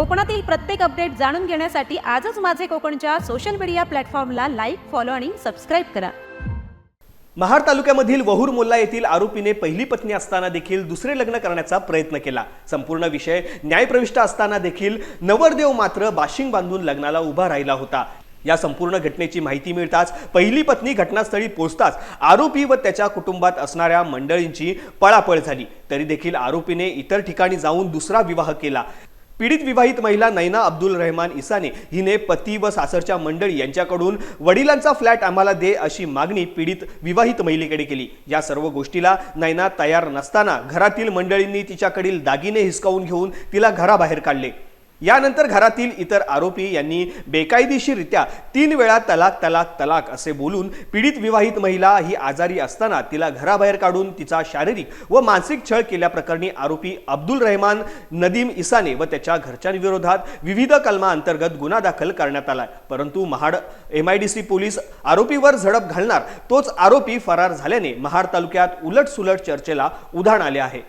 कोकणातील प्रत्येक अपडेट जाणून घेण्यासाठी आजच माझे कोकणच्या सोशल मीडिया प्लॅटफॉर्मला लाईक फॉलो आणि सबस्क्राईब करा. महाड तालुक्यामधील वहूर मोल्ला येथील आरोपीने पहिली पत्नी असताना देखील दुसरे लग्न करण्याचा प्रयत्न केला. संपूर्ण विषय न्यायप्रविष्ट असताना देखील नवरदेव मात्र बाशिंग बांधून लग्नाला उभा राहिला होता. या संपूर्ण घटनेची माहिती मिळताच पहिली पत्नी घटनास्थळी पोहोचताच आरोपी व त्याच्या कुटुंबात असणाऱ्या मंडळींची पळापळ झाली. तरी देखील आरोपीने इतर ठिकाणी जाऊन दुसरा विवाह केला. पीडित विवाहित महिला नैना अब्दुल रहमान इसाने हिने पती व सासरच्या मंडळी यांच्याकडून वडिलांचा फ्लॅट आम्हाला दे अशी मागणी पीडित विवाहित महिलेकडे केली. या सर्व गोष्टीला नैना तयार नसताना घरातील मंडळींनी तिच्याकडील दागिने हिसकावून घेऊन तिला घराबाहेर काढले. यानंतर घरातील इतर आरोपी यांनी बेकायदेशीररित्या तीन वेळा तलाक तलाक तलाक असे बोलून पीडित विवाहित महिला ही आजारी असताना तिला घराबाहेर काढून तिचा शारीरिक व मानसिक छळ केल्याप्रकरणी आरोपी अब्दुल रहमान नदीम इसाने व त्याच्या घरच्यांविरोधात विविध कलमाअंतर्गत गुन्हा दाखल करण्यात आला परंतु Mahad M I D C police आरोपीवर झडप घालणार तोच आरोपी फरार झाल्याने महाड तालुक्यात उलटसुलट चर्चेला उधाण आले आहे.